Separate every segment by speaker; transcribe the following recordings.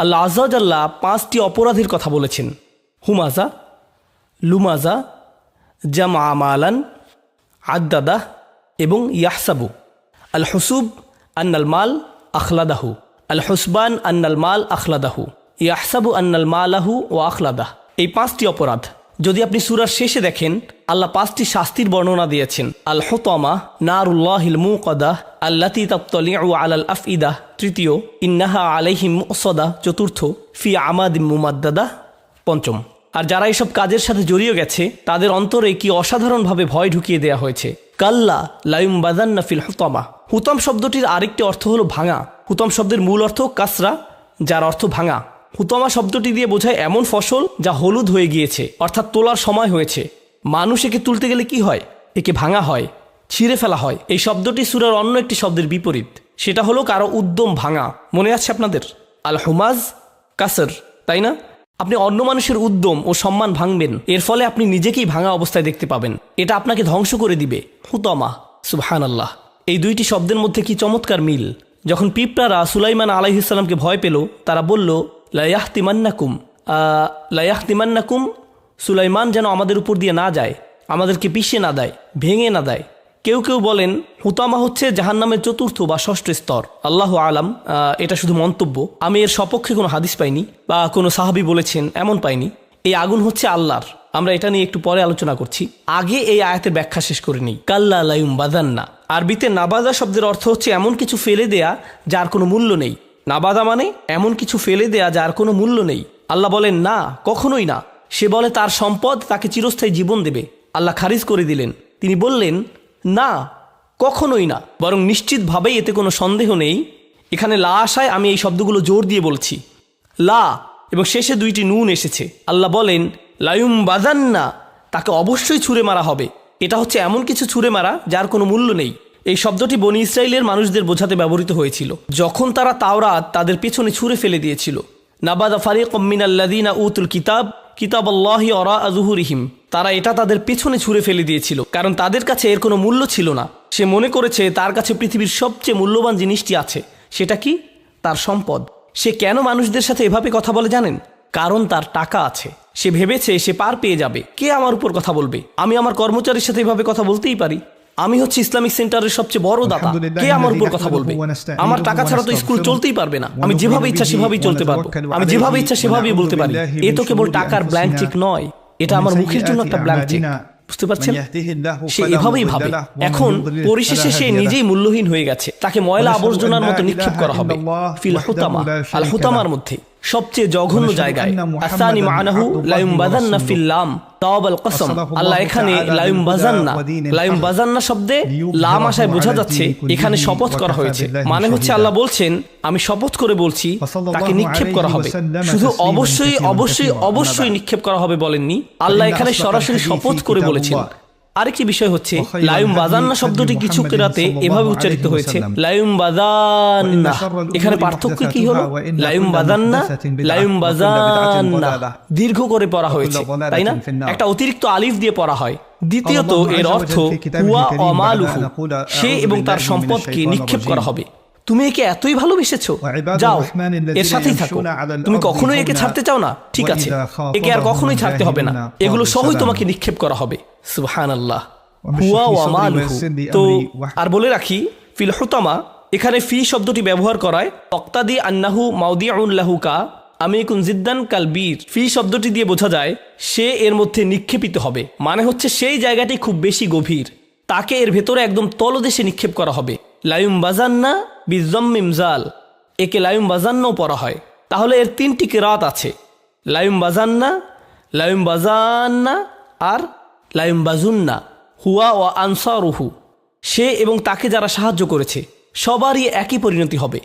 Speaker 1: আল্লাহ আজাল্লাহ পাঁচটি অপরাধীর কথা বলেছেন। হুমাজা, লুমাজা জামা আমালান আদাদাহ এবং ইয়াহসাবু। আল হুসুব আন্নাল মাল আখলাদাহু। আল হুসবান আন্নাল মাল আখলাদাহু। ইয়াহসাবু আন্নাল মালাহু ও আখলাদাহ। এই পাঁচটি অপরাধ যদি আপনি সুরার শেষে দেখেন, আল্লাহ পাঁচটি শাস্তির বর্ণনা দিয়েছেন। আল হতমা নারুল্লাহিল মুকদা আল্লাতি তাপ্তলিউ আলাল আফইদা। তৃতীয়, ইন্নাহা আলাইহিম মুসদা চতুর্থ, ফি আমাদিম মুমাদ্দাদা। পঞ্চম, আর যারা এসব কাজের সাথে জড়িয়ে গেছে, তাদের অন্তরে কি অসাধারণভাবে ভয় ঢুকিয়ে দেয়া হয়েছে? কাল্লা লাইম বাদান্না ফিল হুতমা। হুতম শব্দটির আরেকটি অর্থ হলো ভাঙা। হুতম শব্দের মূল অর্থ কাসরা, যার অর্থ ভাঙা। হুতমা শব্দটি দিয়ে বোঝায় এমন ফসল যা হলুদ হয়ে গিয়েছে, অর্থাৎ তোলার সময় হয়েছে। মানুষ একে তুলতে গেলে কি হয়? একে ভাঙা হয়, ছিঁড়ে ফেলা হয়। এই শব্দটি সুরার অন্য একটি শব্দের বিপরীত। সেটা হলো কারও উদ্যম ভাঙা। মনে আছে আপনাদের? আল হুমাজ কাসর, তাই না? আপনি অন্য মানুষের উদ্যম ও সম্মান ভাঙবেন। এর ফলে আপনি নিজেকেই ভাঙা অবস্থায় দেখতে পাবেন। এটা আপনাকে ধ্বংস করে দিবে। হুতমা সুবহান আল্লাহ এই দুইটি শব্দের মধ্যে কি চমৎকার মিল? যখন পিঁপড়ারা সুলাইমান আলাইহিসাল্লামকে ভয় পেল, তারা বলল লায়াহ তিমান্নাকুম লায়াহ তিমান্নাকুম সুলাইমান যেন আমাদের উপর দিয়ে না যায়, আমাদেরকে পিষে না দেয়, ভেঙে না দেয়। কেউ কেউ বলেন, হুতামা হচ্ছে জাহান্নামের চতুর্থ বা ষষ্ঠ স্তর। আল্লাহ আলাম এটা শুধু মন্তব্য। আমি এর সপক্ষে কোনো হাদিস পাইনি বা কোনো সাহাবি বলেছেন, এমন পাইনি। এই আগুন হচ্ছে আল্লাহর। আমরা এটা নিয়ে একটু পরে আলোচনা করছি। আগে এই আয়াতের ব্যাখ্যা শেষ করে নিই। কাল্লা লাইম বাদান্না। আরবিতে নাবাদা শব্দের অর্থ হচ্ছে এমন কিছু ফেলে দেয়া যার কোনো মূল্য নেই। নাবাদা মানে? এমন কিছু ফেলে দেয়া যার কোনো মূল্য নেই। আল্লাহ বলেন, না, কখনোই না। সে বলে, তার সম্পদ তাকে চিরস্থায়ী জীবন দেবে। আল্লাহ খারিজ করে দিলেন। তিনি বললেন, না, কখনোই না। বরং নিশ্চিতভাবেই এতে কোনো সন্দেহ নেই। এখানে লা আশায় আমি এই শব্দগুলো জোর দিয়ে বলছি। লা, এবং শেষে দুইটি নুন এসেছে। আল্লাহ বলেন, লায়ুম বাজান্না তাকে অবশ্যই ছুঁড়ে মারা হবে। এটা হচ্ছে এমন কিছু ছুঁড়ে মারা যার কোনো মূল্য নেই। এই শব্দটি বনি ইসরায়েলের মানুষদের বোঝাতে ব্যবহৃত হয়েছিল। যখন তারা তাওরাত তাদের পেছনে ছুঁড়ে ফেলে দিয়েছিল। নাবাদা ফারিক মিনাল্লাদিনা উতুল কিতাব কিতাব আল্লাহি অরা আজুহুরিহিম তারা এটা তাদের পেছনে ছুঁড়ে ফেলে দিয়েছিল, কারণ তাদের কাছে এর কোনো মূল্য ছিল না। সে মনে করেছে, তার কাছে পৃথিবীর সবচেয়ে মূল্যবান জিনিসটি আছে, সেটা কি? তার সম্পদ। সে কেন মানুষদের সাথে এভাবে কথা বলে জানেন? কারণ তার টাকা আছে। সে ভেবেছে, সে পার পেয়ে যাবে। কে আমার উপর কথা বলবে? আমি আমার কর্মচারীর সাথে এভাবে কথা বলতেই পারি। আমি হচ্ছে ইসলামিক সেন্টারের সবচেয়ে বড় দাতা। কে আমার উপর কথা বলবে? আমার টাকা ছাড়া তো স্কুল চলতেই পারবে না। আমি যেভাবে ইচ্ছা সেভাবেই চলতে পারব। আমি যেভাবে ইচ্ছা সেভাবেই বলতে পারি। এ তো কেবল টাকার ব্ল্যাঙ্ক চেক নয়। এটা আমার মুখের জন্য একটা ব্ল্যাঙ্ক চেক বুঝতে পারছেন? সে এভাবেই ভাবে। এখন পরিশেষে সে নিজেই মূল্যহীন হয়ে গেছে। তাকে ময়লা আবর্জনার মতো নিক্ষেপ করা হবে। ফিল হুতামা। আল হুতামার মধ্যে। সবচেয়ে জঘন্য জায়গায়। আসানি মানাহু লাইম বাজান্না ফিল লাম তাওয়াব কসম। আল্লাহ এখানে লাইম বাজান্না লাইম বাজান্না শব্দে লাম আশায় বোঝা যাচ্ছে এখানে শপথ করা হয়েছে। মানে হচ্ছে আল্লাহ বলছেন আমি শপথ করে বলছি তাকে নিক্ষেপ করা হবে। শুধু অবশ্যই অবশ্যই অবশ্যই নিক্ষেপ করা হবে বলেননি। আল্লাহ এখানে সরাসরি শপথ করে বলেছেন। আরেকটি বিষয় হচ্ছে লায়ুম বাজান্না শব্দটি কিছু কেরাতে এভাবে উচ্চারিত হয়েছে লায়ুম বাজান্না এখানে পার্থক্য কি হলো? লায়ুম বাজান্না লায়ুম বাজান্না দীর্ঘ করে পড়া হয়েছে তাই না? একটা অতিরিক্ত আলিফ দিয়ে পড়া হয়। দ্বিতীয়ত এর অর্থ হুয়া অমালুহু। সে এবং তার সম্পদকে নিক্ষেপ করা হবে। তুমি একে এতই ভালোবেসেছো? যাও এর সাথেই থাকো। তুমি কখনোই একে ছাড়তে চাও না। ঠিক আছে। একে আর কখনোই ছাড়তে হবে না। এগুলো সবই তোমাকে নিক্ষেপ করা হবে। সুবহান আল্লাহ হুয়া তো আর বলে রাখি ফিল হুতামা এখানে ফি শব্দটি ব্যবহার করায় অক্তাদি আন্নাহু মাউদিউন লাহুকা আমি কুন জিদ্দান কাল বীর। ফি শব্দটি দিয়ে বোঝা যায় সে এর মধ্যে নিক্ষেপিত হবে। মানে হচ্ছে সেই জায়গাটি খুব বেশি গভীর। তাকে এর ভেতরে একদম তলদেশে নিক্ষেপ করা হবে। লায়ুম বাজান্না বিজম মিমজাল, একে লায়ুম বাজান্নাও পড়া হয়। তাহলে এর তিনটি কেরাত আছে। লায়ুম বাজান্না লায়ুম বাজান্না আর লায়ুম বাজুন্না, হুয়া ও আনসারুহু। সে এবং তাকে যারা সাহায্য করেছে, সবারই একই পরিণতি হবে।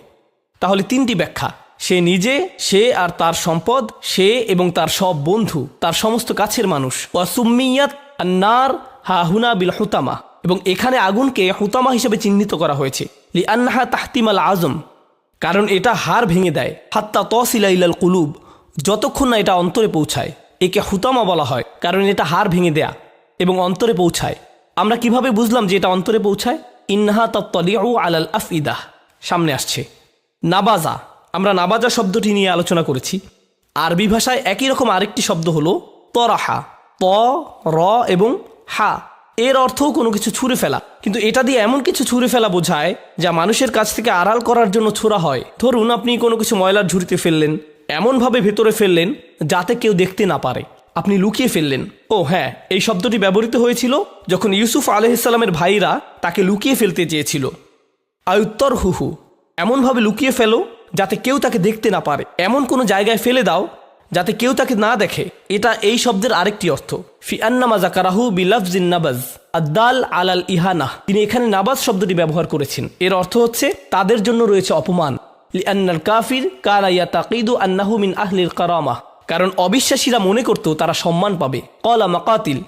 Speaker 1: তাহলে তিনটি ব্যাখ্যা। সে নিজে, সে আর তার সম্পদ, সে এবং তার সব বন্ধু, তার সমস্ত কাছের মানুষ। ওয়াসুম্মিয়াত আন্নার, হাহুনা বিল হুতামা। এবং এখানে আগুনকে হুতামা হিসেবে চিহ্নিত করা হয়েছে। লি আন্নাহা তাহতিমাল আজম, কারণ এটা হাড় ভেঙে দেয়। হাত্তা তসিলা কুলুব, যতক্ষণ না এটা অন্তরে পৌঁছায়। একে হুতামা বলা হয়, কারণ এটা হাড় ভেঙে দেয়া এবং অন্তরে পৌঁছায়। আমরা কীভাবে বুঝলাম যে এটা অন্তরে পৌঁছায়? ইন্নাহা তত্তলিউ আলাল আফইদাহ। সামনে আসছে। নাবাজা, আমরা নাবাজা শব্দটি নিয়ে আলোচনা করেছি। আরবি ভাষায় একই রকম আরেকটি শব্দ হলো তরাহা, ত, র এবং হা। এর অর্থও কোনো কিছু ছুঁড়ে ফেলা। কিন্তু এটা দিয়ে এমন কিছু ছুঁড়ে ফেলা বোঝায়, যা মানুষের কাছ থেকে আড়াল করার জন্য ছোড়া হয়। ধরুন, আপনি কোনো কিছু ময়লার ঝুড়িতে ফেললেন, এমনভাবে ভেতরে ফেললেন, যাতে কেউ দেখতে না পারে। আপনি লুকিয়ে ফেললেন। ও হ্যাঁ এই শব্দটি ব্যবহৃত হয়েছিল যখন ইউসুফ আলহিসাল্লামের ভাইরা তাকে লুকিয়ে ফেলতে চেয়েছিল। আয়ুত্তর হুহু, এমনভাবে লুকিয়ে ফেলো, যাতে কেউ তাকে দেখতে না পারে। এমন কোনো জায়গায় ফেলে দাও যাতে কেউ তাকে না দেখে। এটা এই শব্দের আরেকটি অর্থ। ফি আন্নামা জাকারাহু বিলাফজিন নাবাজ। আদাল আলাল ইহানা তিনি এখানে নাবাজ শব্দটি ব্যবহার করেছেন। এর অর্থ হচ্ছে, তাদের জন্য রয়েছে অপমান। লিআন্নাল কাফির কানা ইয়াতাকিদু আন্নাহু মিন আহলিল কারামা কারণ অবিশ্বাসীরা মনে করত তারা সম্মান পাবে। কলা মাকাতিল,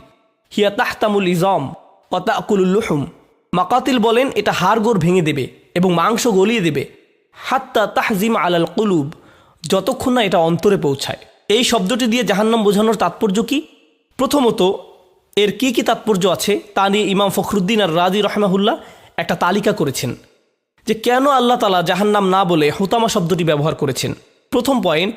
Speaker 1: হিয়া তাহতামুল ইজম কতাকুলুল লুহুম। মাকাতিল বলেন, এটা হাড়গোড় ভেঙে দেবে এবং মাংস গলিয়ে দেবে। হাত্তা তাহজিম আলাল কুলুব। যতক্ষণ না এটা অন্তরে পৌঁছায়। এই শব্দটি দিয়ে জাহান্নাম বোঝানোর তাৎপর্য কি? প্রথমত, এর কি কি তাৎপর্য আছে তা নিয়ে ইমাম ফখরুদ্দিন আর রাজি রহমাহুল্লাহ একটা তালিকা করেছেন যে কেন আল্লাহ তালা জাহান্নাম না বলে হুতামা শব্দটি ব্যবহার করেছেন। প্রথম পয়েন্ট,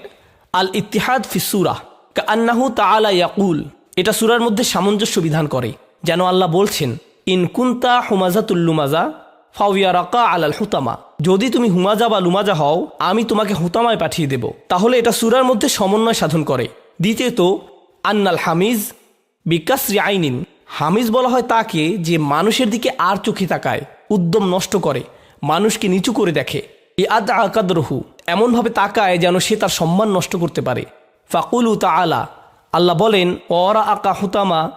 Speaker 1: আল ইতিহাদ ফিসুরা কা আন্নাহু তাআলা ইয়াকুল। এটা সুরার মধ্যে সামঞ্জস্য বিধান করে, যেন আল্লাহ বলছেন, ইন কুন্তা হুমাজাতুল লুমাজা ফাউয়া রাকা আলাল হুতামা। যদি তুমি হুমাজা বা লুমাজা হও, আমি তোমাকে হুতামায় পাঠিয়ে দেব। তাহলে এটা সুরার মধ্যে সমন্বয় সাধন করে। দ্বিতীয়ত, আন্নাল হামিজ বিকাশ্রী আইনিন। হামিজ বলা হয় তাকে যে মানুষের দিকে আর চোখে তাকায়, উদ্যম নষ্ট করে, মানুষকে নিচু করে দেখে। ই আদ আকাদরহু এমনভাবে তাকায় যেন সে তার সম্মান নষ্ট করতে পারে। ফাকুলু তা আলা আল্লাহ বলেন অরা আকা হুতামা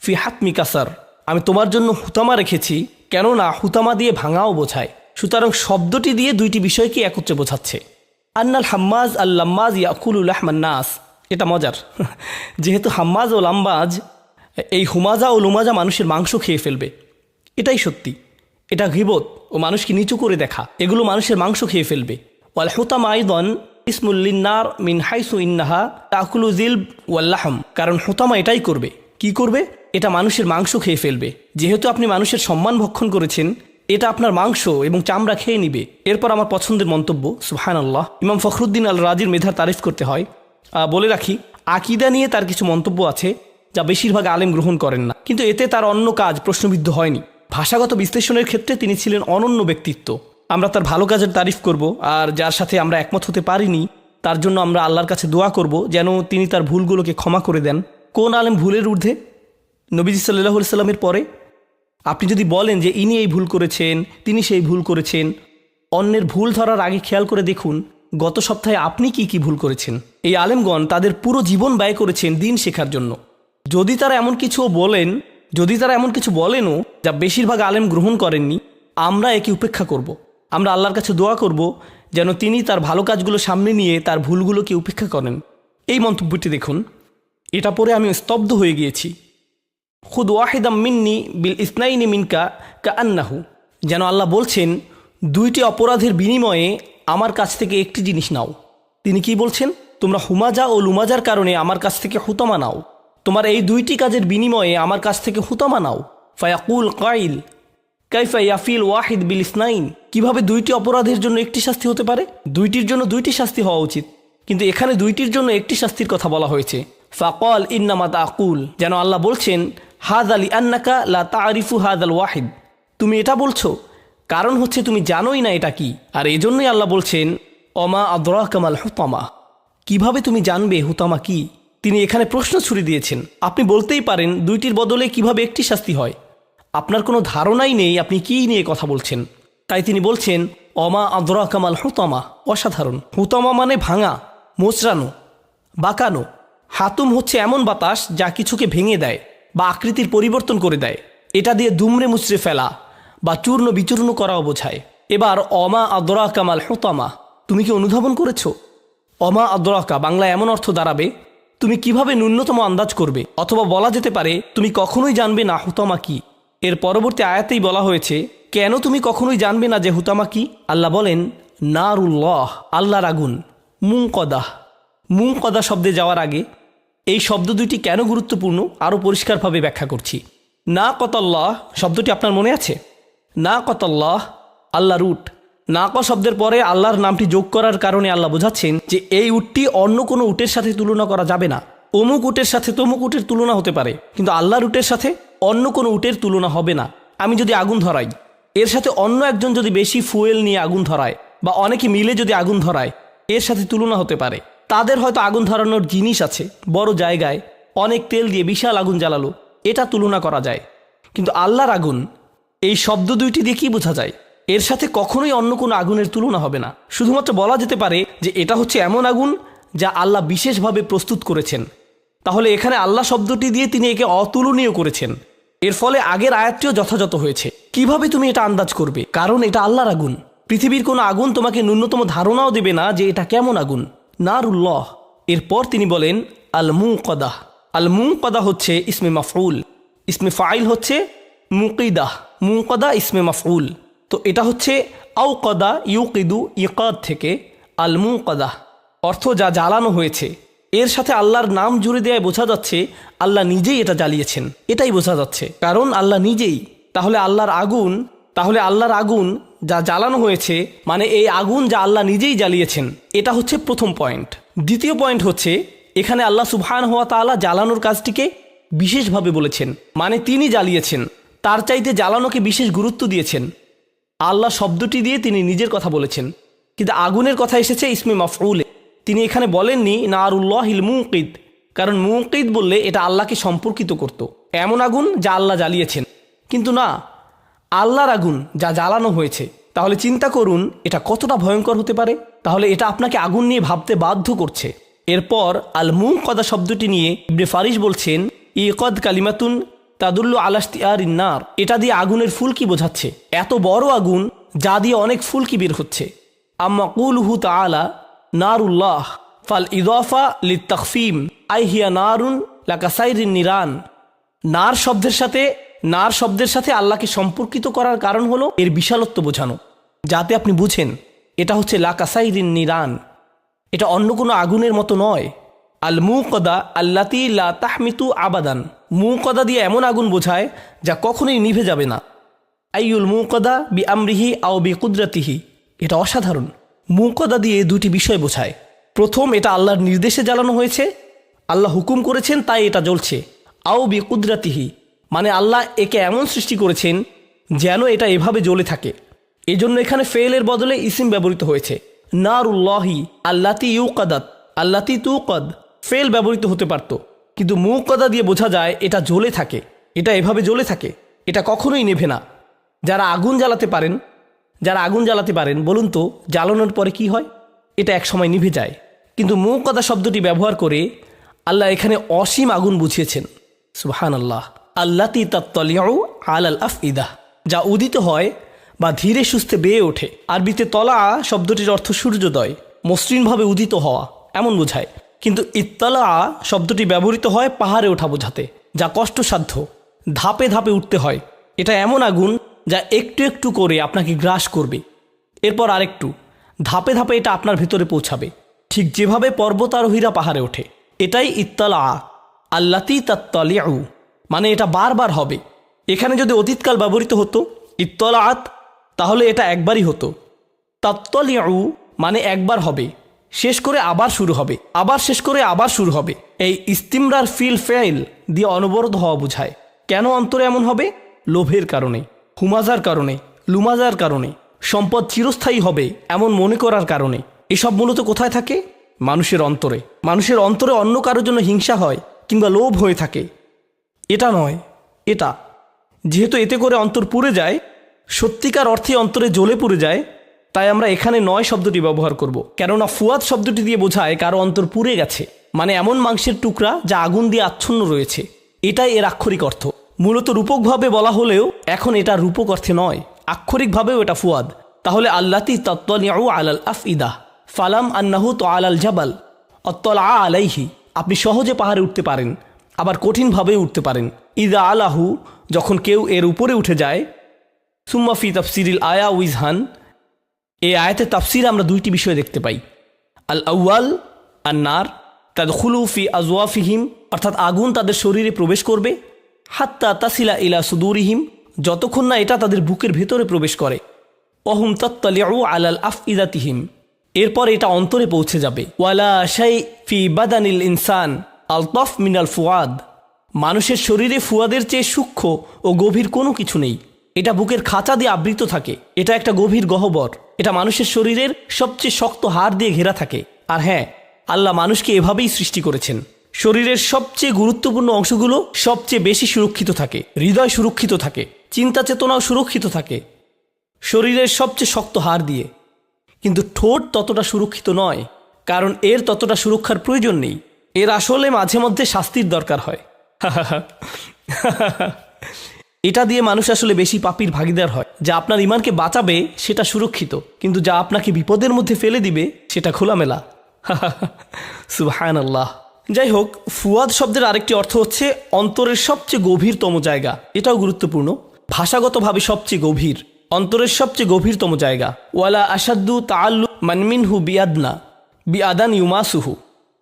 Speaker 1: ফি হাতমি কাসার। আমি তোমার জন্য হুতামা রেখেছি কেননা হুতামা দিয়ে ভাঙাও বোঝায়। সুতরাং শব্দটি দিয়ে দুইটি বিষয়কে একত্রে বোঝাচ্ছে। আন্নাল হাম্মাজ আল্লাম্মাজ ইয়াকুলুল আহমান নাস। এটা মজার। যেহেতু হাম্মাজ ও লাম্বাজ এই হুমাজা ও লুমাজা মানুষের মাংস খেয়ে ফেলবে। এটাই সত্যি। এটা ঘিবত ও মানুষকে নিচু করে দেখা। এগুলো মানুষের মাংস খেয়ে ফেলবে। ওয়াল হুতাম আইদন ইসমুল্লিনার মিন হাইসু ইন্নাহা তাকুলু জিল ওয়াল্লাহম কারণ হুতামা এটাই করবে। কি করবে? এটা মানুষের মাংস খেয়ে ফেলবে। যেহেতু আপনি মানুষের সম্মান ভক্ষণ করেছেন, এটা আপনার মাংস এবং চামড়া খেয়ে নিবে। এরপর আমার পছন্দের মন্তব্য সুহান আল্লাহ ইমাম ফখরুদ্দিন আল রাজির মেধার তারিফ করতে হয়। বলে রাখি, আকিদা নিয়ে তার কিছু মন্তব্য আছে যা বেশিরভাগ আলেম গ্রহণ করেন না। কিন্তু এতে তার অন্য কাজ প্রশ্নবিদ্ধ হয়নি। ভাষাগত বিশ্লেষণের ক্ষেত্রে তিনি ছিলেন অনন্য ব্যক্তিত্ব। আমরা তার ভালো কাজের তারিফ করব, আর যার সাথে আমরা একমত হতে পারিনি, তার জন্য আমরা আল্লাহর কাছে দোয়া করব যেন তিনি তার ভুলগুলোকে ক্ষমা করে দেন। কোন আলেম ভুলের ঊর্ধ্বে? নবীজি সাল্লাহ সাল্লামের পরে, আপনি যদি বলেন যে ইনি এই ভুল করেছেন, তিনি সেই ভুল করেছেন, অন্যের ভুল ধরার আগে খেয়াল করে দেখুন, গত সপ্তাহে আপনি কি কি ভুল করেছেন? এই আলেমগণ তাদের পুরো জীবন ব্যয় করেছেন দিন শেখার জন্য। যদি তারা এমন কিছু বলেন, যদি তারা এমন কিছু বলেনও যা বেশিরভাগ আলেম গ্রহণ করেননি, আমরা একে উপেক্ষা করব। আমরা আল্লাহর কাছে দোয়া করব যেন তিনি তার ভালো কাজগুলো সামনে নিয়ে তার ভুলগুলোকে উপেক্ষা করেন। এই মন্তব্যটি দেখুন। এটা পরে আমি স্তব্ধ হয়ে গিয়েছি। খুদ ওয়াহিদাম মিন্নি বিল ইসনাইনি মিনকা কা আন্নাহু যেন আল্লাহ বলছেন, দুইটি অপরাধের বিনিময়ে আমার কাছ থেকে একটি জিনিস নাও। তিনি কি বলছেন? তোমরা হুমাজা ও লুমাজার কারণে আমার কাছ থেকে হুতামা নাও। তোমার এই দুইটি কাজের বিনিময়ে আমার কাছ থেকে হুতামা নাও। ফায়াকুল কাইল, কাইফা ইয়াফিল ওয়াহিদ বিল ইসনাইন? কীভাবে দুইটি অপরাধের জন্য একটি শাস্তি হতে পারে? দুইটির জন্য দুইটি শাস্তি হওয়া উচিত। কিন্তু এখানে দুইটির জন্য একটি শাস্তির কথা বলা হয়েছে। ফাকল ইন্নামাত আকুল যেন আল্লাহ বলছেন হাদ আলী আন্নাকা লা তারিফু হাদ আল ওয়াহিদ। তুমি এটা বলছো? কারণ হচ্ছে তুমি জানোই না এটা কি। আর এজন্যই আল্লাহ বলছেন অমা আদরা কামাল হুতামা। কীভাবে তুমি জানবে হুতামা কি? তিনি এখানে প্রশ্ন ছুড়ে দিয়েছেন। আপনি বলতেই পারেন, দুইটির বদলে কীভাবে একটি শাস্তি হয়। আপনার কোনো ধারণাই নেই আপনি কী নিয়ে কথা বলছেন। তাই তিনি বলছেন অমা আদরা কামাল হুতামা। অসাধারণ। হুতামা মানে ভাঙা, মোচড়ানো, বাঁকানো। হাতুম হচ্ছে এমন বাতাস যা কিছুকে ভেঙে দেয়। বা আকৃতির পরিবর্তন করে দেয়। এটা দিয়ে দুমড়ে মুচড়ে ফেলা বা চূর্ণ বিচূর্ণ করাও বোঝায়। এবার, অমা আদরা কামাল হুতামা, তুমি কি অনুধাবন করেছ? অমা আদরাকা বাংলা এমন অর্থ দাঁড়াবে, তুমি কীভাবে ন্যূনতম আন্দাজ করবে? অথবা বলা যেতে পারে, তুমি কখনোই জানবে না হুতামা কি। এর পরবর্তী আয়াতেই বলা হয়েছে, কেন তুমি কখনোই জানবে না যে হুতামা কি? আল্লাহ বলেন, নারুল্লাহ, আল্লাহর আগুন মুং কদা শব্দে যাওয়ার আগে এই শব্দ দুইটি কেন গুরুত্বপূর্ণ আরও পরিষ্কারভাবে ব্যাখ্যা করছি। না কতাল্লাহ শব্দটি আপনার মনে আছে? না কতাল্লাহ আল্লাহ রুট। নাকা শব্দের পরে আল্লাহর নামটি যোগ করার কারণে আল্লাহ বোঝাচ্ছেন যে এই উটটি অন্য কোনো উটের সাথে তুলনা করা যাবে না। অমুক উটের সাথে তমুক উটের তুলনা হতে পারে, কিন্তু আল্লাহর উটের সাথে অন্য কোনো উটের তুলনা হবে না। আমি যদি আগুন ধরাই, এর সাথে অন্য একজন যদি বেশি ফুয়েল নিয়ে আগুন ধরায় বা অনেকে মিলে যদি আগুন ধরায়, এর সাথে তুলনা হতে পারে। তাদের হয়তো আগুন ধরানোর জিনিস আছে, বড় জায়গায় অনেক তেল দিয়ে বিশাল আগুন জ্বালালো, এটা তুলনা করা যায়। কিন্তু আল্লাহর আগুন, এই শব্দ দুইটি দিয়ে কী বোঝা যায়? এর সাথে কখনোই অন্য কোনো আগুনের তুলনা হবে না। শুধুমাত্র বলা যেতে পারে যে এটা হচ্ছে এমন আগুন যা আল্লাহ বিশেষভাবে প্রস্তুত করেছেন। তাহলে এখানে আল্লাহ শব্দটি দিয়ে তিনি একে অতুলনীয় করেছেন। এর ফলে আগের আয়াতটিও যথাযথ হয়েছে। কীভাবে তুমি এটা আন্দাজ করবে? কারণ এটা আল্লাহর আগুন। পৃথিবীর কোনো আগুন তোমাকে ন্যূনতম ধারণাও দেবে না যে এটা কেমন আগুন। নারুল্লাহ। এরপর তিনি বলেন আল মু কদাহ আল মু কদা হচ্ছে ইসমে মাফউল। ইসমে ফাইল হচ্ছে মুকিদাহ। মুকদা ইসমে মাফউল। তো এটা হচ্ছে আউ কদা ইউকিদু ইকাদ থেকে আল মুকদাহ অর্থ যা জ্বালানো হয়েছে। এর সাথে আল্লাহর নাম জুড়ে দেওয়ায় বোঝা যাচ্ছে আল্লাহ নিজেই এটা জ্বালিয়েছেন। এটাই বোঝা যাচ্ছে। কারণ আল্লাহ নিজেই। তাহলে আল্লাহর আগুন, তাহলে আল্লাহর আগুন যা জ্বালানো হয়েছে মানে এই আগুন যা আল্লাহ নিজেই জ্বালিয়েছেন, এটা হচ্ছে প্রথম পয়েন্ট। দ্বিতীয় পয়েন্ট হচ্ছে, এখানে আল্লাহ সুবহান হওয়া তাআলা জ্বালানোর কাজটিকে বিশেষভাবে বলেছেন মানে তিনি জ্বালিয়েছেন, তার চাইতে জ্বালানোকে বিশেষ গুরুত্ব দিয়েছেন। আল্লাহ শব্দটি দিয়ে তিনি নিজের কথা বলেছেন, কিন্তু আগুনের কথা এসেছে ইসমে মাফউলে। তিনি এখানে বলেননি, নারুল্লাহিল মুকিদ কারণ মুকিদ বললে এটা আল্লাহকে সম্পর্কিত করত। এমন আগুন যা আল্লাহ জ্বালিয়েছেন। কিন্তু না আল্লাহর আগুন যা জ্বালানো হয়েছে। তাহলে চিন্তা করুন, এটা কতটা ভয়ঙ্কর হতে পারে? তাহলে এটা আপনাকে আগুন নিয়ে ভাবতে বাধ্য করছে। এরপর আল মুং কদা শব্দটি নিয়ে ইবনে ফারিস বলছেন, ইকদ কালিমাতুন তাদুল্ল আলাস্তি আর ইন্নার এটা দিয়ে আগুনের ফুলকি বোঝাচ্ছে? এত বড় আগুন, যা দিয়ে অনেক ফুলকি বের হচ্ছে? আম্মা কুলহু তালা নারুল্লাহ, ফাল ইদফা লি আই হিয়া নারুন লাকাসাইরিন নিরান। নার শব্দের সাথে নার শব্দের সাথে আল্লাহকে সম্পর্কিত করার কারণ হলো এর বিশালত্ব বোঝানো। যাতে আপনি বুঝেন, এটা হচ্ছে লাকাসাইরিন নিরান। এটা অন্য কোনো আগুনের মতো নয়। আল মুকদা আল্লাতি লা তাহমিতু আবাদান। মুকদা দিয়ে এমন আগুন বোঝায় যা কখনোই নিভে যাবে না। আইউল মুকদা বি আমরিহি আও বি কুদরতিহি এটা অসাধারণ। মুকদা দিয়ে দুটি বিষয় বোঝায়। প্রথম, এটা আল্লাহর নির্দেশে জ্বালানো হয়েছে। আল্লাহ হুকুম করেছেন, তাই এটা জ্বলছে। আও বি কুদরাতিহি মানে আল্লাহ একে এমন সৃষ্টি করেছেন যেন এটা এভাবে জ্বলে থাকে। এজন্য এখানে ফেলের বদলে ইসিম ব্যবহৃত হয়েছে। নারুল্লাহি আল্লাতি ইউকাদাত, আল্লাতি তুকদ ফেল ব্যবহৃত হতে পারত। কিন্তু মুকদা দিয়ে বোঝা যায় এটা জ্বলে থাকে, এটা এভাবে জ্বলে থাকে, এটা কখনোই নেভে না। যারা আগুন জ্বালাতে পারেন, যারা আগুন জ্বালাতে পারেন, বলুন তো, জ্বালানোর পরে কি হয়? এটা এক সময় নিভে যায়। কিন্তু মুকদা শব্দটি ব্যবহার করে আল্লাহ এখানে অসীম আগুন বুঝিয়েছেন। সুবহান আল্লাহ আল্লাতি তাত্তলিয়াউ আল আফ ইদাহ যা উদিত হয় বা ধীরে সুস্থে বেয়ে ওঠে। আরবিতে তলা শব্দটির অর্থ সূর্যোদয়, মসৃণভাবে উদিত হওয়া, এমন বোঝায়। কিন্তু ইত্তলা শব্দটি ব্যবহৃত হয় পাহাড়ে ওঠা বোঝাতে, যা কষ্টসাধ্য, ধাপে ধাপে উঠতে হয়। এটা এমন আগুন যা একটু একটু করে আপনাকে গ্রাস করবে। এরপর আরেকটু, ধাপে ধাপে এটা আপনার ভেতরে পৌঁছাবে। ঠিক যেভাবে পর্বতারোহীরা পাহাড়ে ওঠে, এটাই ইত্তলা, আল্লাতি তাত্তলিয়াউ মানে এটা বারবার হবে। এখানে যদি অতীতকাল ব্যবহৃত হতো, ইত্তলাআত, তাহলে এটা একবারই হতো। তাত্তলিয়াউ মানে একবার হবে। শেষ করে আবার শুরু হবে। আবার শেষ করে আবার শুরু হবে। এই ইস্তিমরার ফিল ফেল দিয়ে অনবরত হওয়া বোঝায়। কেন অন্তরে এমন হবে? লোভের কারণে, হুমাজার কারণে, লুমাজার কারণে। সম্পদ চিরস্থায়ী হবে এমন মনে করার কারণে। এসব মূলত কোথায় থাকে? মানুষের অন্তরে। মানুষের অন্তরে অন্য কারোর জন্য হিংসা হয় কিংবা লোভ হয়ে থাকে। এটা নয়, এটা। যেহেতু এতে করে অন্তর পুড়ে যায়, সত্যিকার অর্থে অন্তরে জ্বলে পুড়ে যায়, তাই আমরা এখানে নয় শব্দটি ব্যবহার করব। কেননা ফুয়াদ শব্দটি দিয়ে বোঝায় কারও অন্তর পুড়ে গেছে মানে এমন মাংসের টুকরা যা আগুন দিয়ে আচ্ছন্ন রয়েছে। এটাই এর আক্ষরিক অর্থ। মূলত রূপকভাবে বলা হলেও এখন এটা রূপক অর্থে নয়, আক্ষরিকভাবেও এটা ফুয়াদ। তাহলে আল্লাতি তত্ত্বাউ আলাল আফ ইদা ফালাম আন্নাহু তো আলাল জাবাল, অত্তল আ আলাইহি। আপনি সহজে পাহাড়ে উঠতে পারেন। আবার কঠিনভাবে উঠতে পারেন। ইদা আলাহু, যখন কেউ এর উপরে উঠে যায় সুম্মাফি তাফসিরিল আয়া উইজহান এই আয়াতে তাফসির আমরা দুইটি বিষয় দেখতে পাই। আল আউয়াল, আন্নার, তাদখুলু ফি আজওয়াফিহিম, অর্থাৎ আগুন তাদের শরীরে প্রবেশ করবে, হাত্তা তাসিলা ইলা সুদুরিহিম, যতক্ষণ না এটা তাদের বুকের ভেতরে প্রবেশ করে। অহুম তত্তলিউ আলাল আফ ইদাতিহিম এরপর এটা অন্তরে পৌঁছে যাবে। ওয়ালা শাই ফি বাদানিল ইনসান আলতফ মিনাল ফুয়াদ। মানুষের শরীরে ফুয়াদের চেয়ে সূক্ষ্ম ও গভীর কোনো কিছু নেই। এটা বুকের খাঁচা দিয়ে আবৃত থাকে। এটা একটা গভীর গহ্বর। এটা মানুষের শরীরের সবচেয়ে শক্ত হাড় দিয়ে ঘেরা থাকে। আর হ্যাঁ আল্লাহ মানুষকে এভাবেই সৃষ্টি করেছেন। শরীরের সবচেয়ে গুরুত্বপূর্ণ অংশগুলো সবচেয়ে বেশি সুরক্ষিত থাকে। হৃদয় সুরক্ষিত থাকে। চিন্তা চেতনাও সুরক্ষিত থাকে। শরীরের সবচেয়ে শক্ত হাড় দিয়ে। কিন্তু ঠোঁট ততটা সুরক্ষিত নয়, কারণ এর ততটা সুরক্ষার প্রয়োজন নেই। এর আসলে মাঝে মধ্যে শাস্তির দরকার হয়। এটা দিয়ে মানুষ আসলে বেশি পাপির ভাগিদার হয়। যা আপনার ইমানকে বাঁচাবে, সেটা সুরক্ষিত। কিন্তু যা আপনাকে বিপদের মধ্যে ফেলে দিবে, সেটা খোলামেলা। সুবহান আল্লাহ যাই হোক, ফুয়াদ শব্দের আরেকটি অর্থ হচ্ছে অন্তরের সবচেয়ে গভীরতম জায়গা। এটাও গুরুত্বপূর্ণ। ভাষাগতভাবে সবচেয়ে গভীর। অন্তরের সবচেয়ে গভীরতম জায়গা। ওয়ালা আসাদ্দু তাল্লু মানমিনহু বিয়াদনা। বিয়াদান ইউমাসুহু।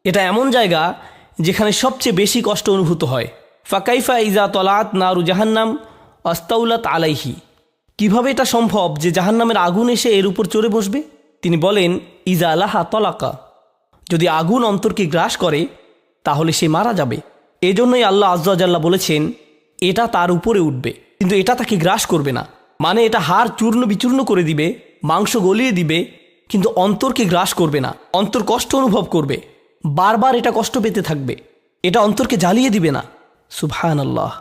Speaker 1: এটা এমন জায়গা যেখানে সবচেয়ে বেশি কষ্ট অনুভূত হয়। ফাকাইফা ইজা তলাত নারু জাহান্নাম অস্তাউলাত আলাইহি। কীভাবে এটা সম্ভব যে জাহান্নামের আগুন এসে এর উপর চড়ে বসবে? তিনি বলেন, ইজা আলাহা তলাকা। যদি আগুন অন্তরকে গ্রাস করে, তাহলে সে মারা যাবে। এজন্যই আল্লাহ আজ্লাহ বলেছেন, এটা তার উপরে উঠবে, কিন্তু এটা তাকে গ্রাস করবে না। মানে এটা হাড় চূর্ণ বিচূর্ণ করে দিবে, মাংস গলিয়ে দিবে, কিন্তু অন্তরকে গ্রাস করবে না। অন্তর কষ্ট অনুভব করবে। বারবার এটা কষ্ট পেতে থাকবে। এটা অন্তরকে জ্বালিয়ে দিবে না। সুবহান আল্লাহ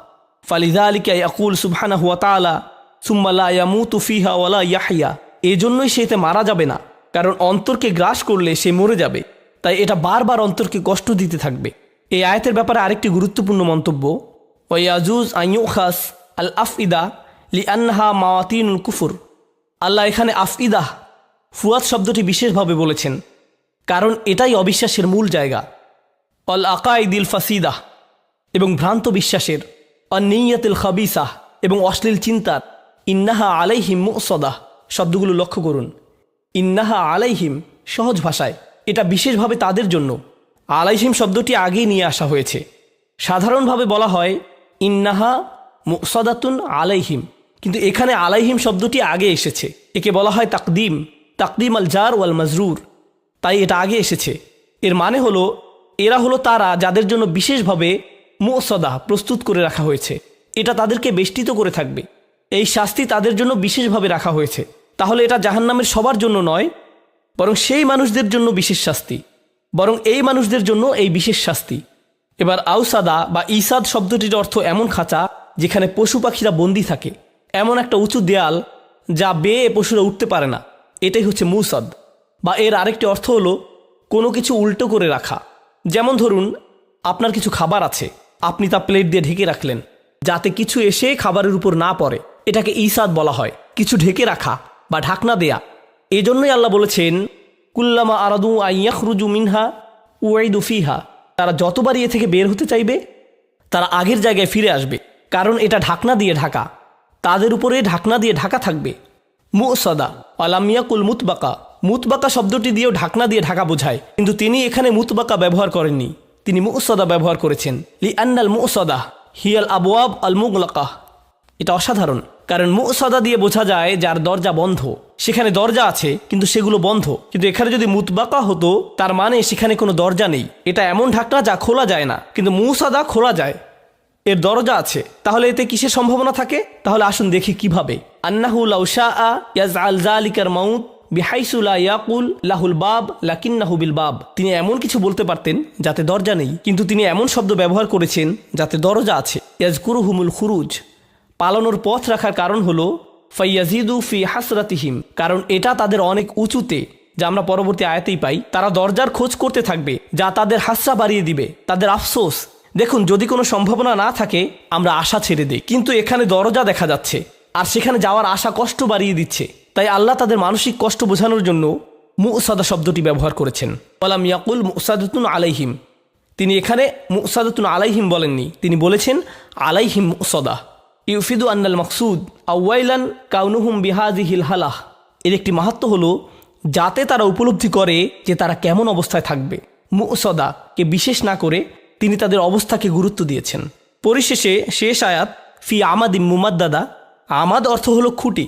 Speaker 1: ফালিদা আলিকা ইয়াকুল সুবহানা হুয়া তালা সুম্মাল্লা ইয়ামুতু ফিহা ওয়ালা ইয়াহিয়া এই জন্যই সে এতে মারা যাবে না, কারণ অন্তরকে গ্রাস করলে সে মরে যাবে। তাই এটা বারবার অন্তরকে কষ্ট দিতে থাকবে। এই আয়তের ব্যাপারে আরেকটি গুরুত্বপূর্ণ মন্তব্য ওয়াজুজ আইয়ুখাস আল আফইদা লি আন্নাহা মাওয়াতিনুল কুফুর। আল্লাহ এখানে আফইদাহ ফুয়াদ শব্দটি বিশেষভাবে বলেছেন। কারণ এটাই অবিশ্বাসের মূল জায়গা। অল আকাইদিল ফাসিদাহ এবং ভ্রান্ত বিশ্বাসের অনিয়তুল খাবিসাহ এবং অশ্লীল চিন্তার ইন্নাহা আলাইহিম মুসদাহ শব্দগুলো লক্ষ্য করুন। ইন্নাহা আলাইহিম সহজ ভাষায়, এটা বিশেষভাবে তাদের জন্য। আলাইহিম শব্দটি আগেই নিয়ে আসা হয়েছে। সাধারণভাবে বলা হয় ইন্নাহা মুসদাতুন আলাইহিম, কিন্তু এখানে আলাইহিম শব্দটি আগে এসেছে। একে বলা হয় তাকদিম তাকদিম আল জার ওয়াল মাজরুর তাই এটা আগে এসেছে। এর মানে হলো, এরা হলো তারা যাদের জন্য বিশেষভাবে মুসদা প্রস্তুত করে রাখা হয়েছে। এটা তাদেরকে বেষ্টিত করে থাকবে। এই শাস্তি তাদের জন্য বিশেষভাবে রাখা হয়েছে। তাহলে এটা জাহান্নামের সবার জন্য নয়, বরং সেই মানুষদের জন্য বিশেষ শাস্তি। বরং এই মানুষদের জন্য এই বিশেষ শাস্তি। এবার আউসাদা বা ইসাদ শব্দটির অর্থ এমন খাঁচা, যেখানে পশু পাখিরা বন্দি থাকে। এমন একটা উঁচু দেয়াল, যা বেয়ে পশুরা উঠতে পারে না। এটাই হচ্ছে মুসাদ। বা এর আরেকটি অর্থ হলো কোনো কিছু উল্টো করে রাখা। যেমন ধরুন, আপনার কিছু খাবার আছে, আপনি তা প্লেট দিয়ে ঢেকে রাখলেন, যাতে কিছু এসে খাবারের উপর না পড়ে। এটাকে ইসাদ বলা হয়, কিছু ঢেকে রাখা বা ঢাকনা দেয়া। এজন্যই আল্লাহ বলেছেন, কুল্লামা আরাদু আইয়াখরুজু মিনহা উয়াইদু ফিহা। তারা যতবার ইয়ে থেকে বের হতে চাইবে, তারা আগের জায়গায় ফিরে আসবে, কারণ এটা ঢাকনা দিয়ে ঢাকা। তাদের উপরে ঢাকনা দিয়ে ঢাকা থাকবে। মুসদা আলামিয়াকুল মুতবাকা। মুতবাকা শব্দটি দিয়েও ঢাকনা দিয়ে ঢাকা বোঝায়, কিন্তু তিনি এখানে মুতবাকা ব্যবহার করেননি। তিনি মুসদা ব্যবহার করেছেন। লি আন্নাল মুসদা হিয়াল আবওয়াব আল মুগলাকা এটা অসাধারণ, কারণ মুসদা দিয়ে বোঝা যায় যার দরজা বন্ধ। সেখানে দরজা আছে, কিন্তু সেগুলো বন্ধ। কিন্তু এখানে যদি মুতবাকা হতো, তার মানে সেখানে কোনো দরজা নেই। এটা এমন ঢাকনা যা খোলা যায় না, কিন্তু মুসাদা খোলা যায়। এর দরজা আছে। তাহলে এতে কিসের সম্ভাবনা থাকে? তাহলে আসুন দেখি কীভাবে। আন্নাহু লাউশা আ ইয়াজ আল জালিকার মাউত। বিহাইসুলা ইয়াকুল লাহুল বাব, লাকিন্নাহু বিল বাব। তিনি এমন কিছু বলতে পারতেন যাতে দরজা নেই, কিন্তু তিনি এমন শব্দ ব্যবহার করেছেন যাতে দরজা আছে। ইয়াজকুরু হুমুল খুরুজ। পালানোর পথ রাখার কারণ হলো, ফাইয়াজিদু ফি হাসরাতিহিম। কারণ এটা তাদের অনেক উঁচুতে, যা আমরা পরবর্তী আয়াতেই পাই। তারা দরজার খোঁজ করতে থাকবে, যা তাদের হাসরা বাড়িয়ে দিবে, তাদের আফসোস। দেখুন, যদি কোনো সম্ভাবনা না থাকে, আমরা আশা ছেড়ে দিই। কিন্তু এখানে দরজা দেখা যাচ্ছে, আর সেখানে যাওয়ার আশা কষ্ট বাড়িয়ে দিচ্ছে। তাই আল্লাহ তাদের মানসিক কষ্ট বোঝানোর জন্য মুসাদা শব্দটি ব্যবহার করেছেন। ওয়ালাম ইয়াকুল মুসাদতুন আলাইহিম। তিনি এখানে মুসাদতুন আলাইহিম বলেননি। তিনি বলেছেন, আলাইহিম মুসদা। ইউফিদু আন্নাল মকসুদ আউয়াইলান কাউনুহুম বিহাজি হিল হালাহ। এর একটি মাহাত্ম হলো, যাতে তারা উপলব্ধি করে যে তারা কেমন অবস্থায় থাকবে। মুসদা কে বিশেষ না করে তিনি তাদের অবস্থাকে গুরুত্ব দিয়েছেন। পরিশেষে শেষ আয়াত, ফি আমাদিম মুমাদ্দাদা। আমাদ অর্থ হলো খুঁটি।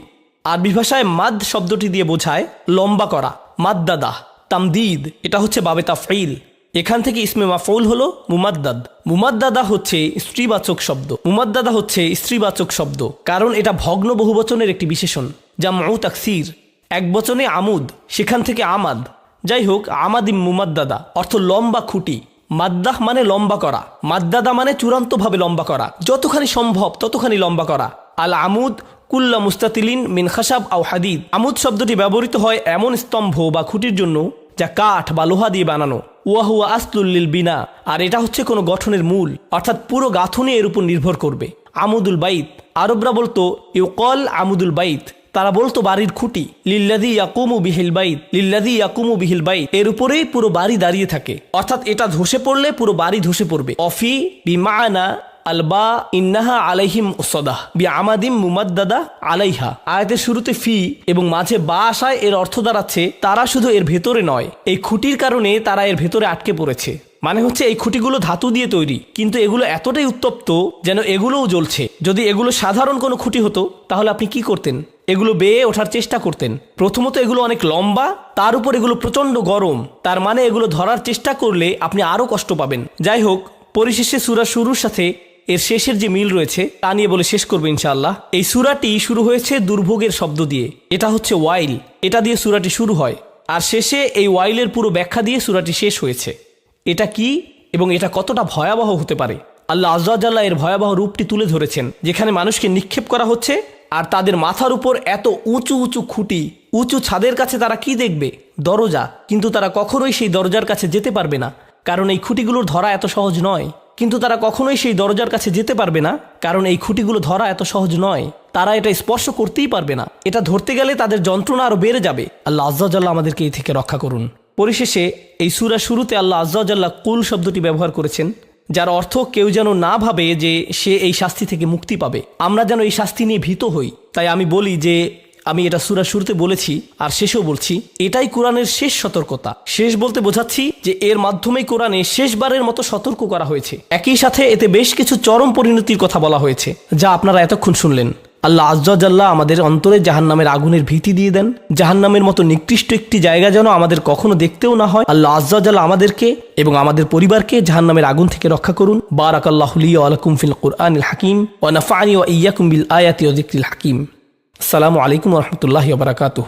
Speaker 1: আরবি ভাষায় মাদ শব্দটি দিয়ে বোঝায় লম্বা করা, মাদ্দাদা, তামদিদ, এটা হচ্ছে বাবে তাফইল এখান থেকে ইসমে মাফউল হলো মুমাদ্দাদ। মুমাদ্দাদা হচ্ছে স্ত্রীবাচক শব্দ। মুমাদ্দাদা হচ্ছে স্ত্রীবাচক শব্দ, কারণ এটা ভগ্ন বহুবচনের একটি বিশেষণ যা মৌ তাকসির। এক বচনে আমুদ, সেখান থেকে আমাদ। যাই হোক আমাদিম মুমাদ্দাদা, অর্থ লম্বা খুঁটি। মাদ্দাহ মানে লম্বা করা, মাদ্দাদা মানে চূড়ান্তভাবে লম্বা করা। যতখানি সম্ভব ততখানি লম্বা করা। আল আমুদ কুল্লা মুস্তাতিলিন মিন খাসাব আও হাদিদ। আমুদ শব্দটি ব্যবহৃত হয় এমন স্তম্ভ বা খুঁটির জন্য যা কাঠ বা লোহা দিয়ে বানানো। ওয়াহুয়া আসলুল্লিল বিনা, আর এটা হচ্ছে কোনো গঠনের মূল, অর্থাৎ পুরো গাঁথনি এর উপর নির্ভর করবে। আমুদুল বাইত, আরবরা বলতো, ইউকল আমুদুল বাইত। তারা বলতো বাড়ির খুঁটি লিল্লাদি ইয়াকুমু বিহিল বাইত লিল্লাদি ইয়াকুমু বিহিল বাইত। এর উপরেই পুরো বাড়ি দাঁড়িয়ে থাকে। অর্থাৎ এটা ধসে পড়লে পুরো বাড়ি ধসে পড়বে। অফি বিমানা আলবা ইন্নাহা আলাইহিম সদাহ বি আমাদিম মুমাদ্দাদা আলাইহা। আয়াতের শুরুতে ফি এবং মাঝে বা আসায় এর অর্থ দাঁড়াচ্ছে, তারা শুধু এর ভেতরে নয়, এই খুঁটির কারণে তারা এর ভেতরে আটকে পড়েছে। মানে হচ্ছে এই খুঁটিগুলো ধাতু দিয়ে তৈরি, কিন্তু এগুলো এতটাই উত্তপ্ত যেন এগুলোও জ্বলছে। যদি এগুলো সাধারণ কোনো খুঁটি হতো, তাহলে আপনি কি করতেন? এগুলো বেয়ে ওঠার চেষ্টা করতেন। প্রথমত এগুলো অনেক লম্বা, তার উপর এগুলো প্রচণ্ড গরম, তার মানে এগুলো ধরার চেষ্টা করলে আপনি আরও কষ্ট পাবেন। যাই হোক, পরিশেষে সুরা শুরুর সাথে এর শেষের যে মিল রয়েছে, তা নিয়ে বলে শেষ করব ইনশাআল্লাহ। এই সুরাটি শুরু হয়েছে দুর্ভোগের শব্দ দিয়ে। এটা হচ্ছে ওয়াইল। এটা দিয়ে সুরাটি শুরু হয়। আর শেষে এই ওয়াইলের পুরো ব্যাখ্যা দিয়ে সুরাটি শেষ হয়েছে। এটা কি এবং এটা কতটা ভয়াবহ হতে পারে? আল্লাহ আজ্লাহ এর ভয়াবহ রূপটি তুলে ধরেছেন, যেখানে মানুষকে নিক্ষেপ করা হচ্ছে আর তাদের মাথার উপর এত উঁচু উঁচু খুঁটি, উঁচু ছাদের কাছে তারা কি দেখবে? দরজা। কিন্তু তারা কখনোই সেই দরজার কাছে যেতে পারবে না, কারণ এই খুঁটিগুলোর ধরা এত সহজ নয়। কিন্তু তারা কখনোই সেই দরজার কাছে যেতে পারবে না, কারণ এই খুঁটিগুলো ধরা এত সহজ নয়। তারা এটা স্পর্শ করতেই পারবে না। এটা ধরতে গেলে তাদের যন্ত্রণা আরও বেড়ে যাবে। আল্লাহ আজ্লাহ আমাদেরকে এই থেকে রক্ষা করুন। পরিশেষে, এই সুরা শুরুতে আল্লাহ আজ্লাহ কুল শব্দটি ব্যবহার করেছেন, যার অর্থ কেউ যেন না ভাবে যে সে এই শাস্তি থেকে মুক্তি পাবে। আমরা যেন এই শাস্তি নিয়ে ভীত হই। তাই আমি বলি যে আমি এটা সুরা শুরুতে বলেছি, আর শেষেও বলছি, এটাই কোরআনের শেষ সতর্কতা। শেষ বলতে বোঝাচ্ছি যে এর মাধ্যমে কোরআনে শেষবারের মতো সতর্ক করা হয়েছে। একই সাথে এতে বেশ কিছু চরম পরিণতির কথা বলা হয়েছে, যা আপনারা এতক্ষণ শুনলেন। আল্লাহ আজ্লাহ আমাদের অন্তরে জাহান্নামের আগুনের ভীতি দিয়ে দেন। জাহান্নামের মতো নিকৃষ্ট একটি জায়গা যেন আমাদের কখনো দেখতেও না হয়। আল্লাহ আজ্লাহ আমাদেরকে এবং আমাদের পরিবারকে জাহান্নামের আগুন থেকে রক্ষা করুন। বারাক আল্লাহুলি আলাকুম ফিল কুরআন হাকিম। ও নাফানি ও ইয়াকুম বিল আয়াতি ও জিক্রিল হাকিম। আসসালামু আলাইকুম রহমতুল্লাহ বারাকাতুহ।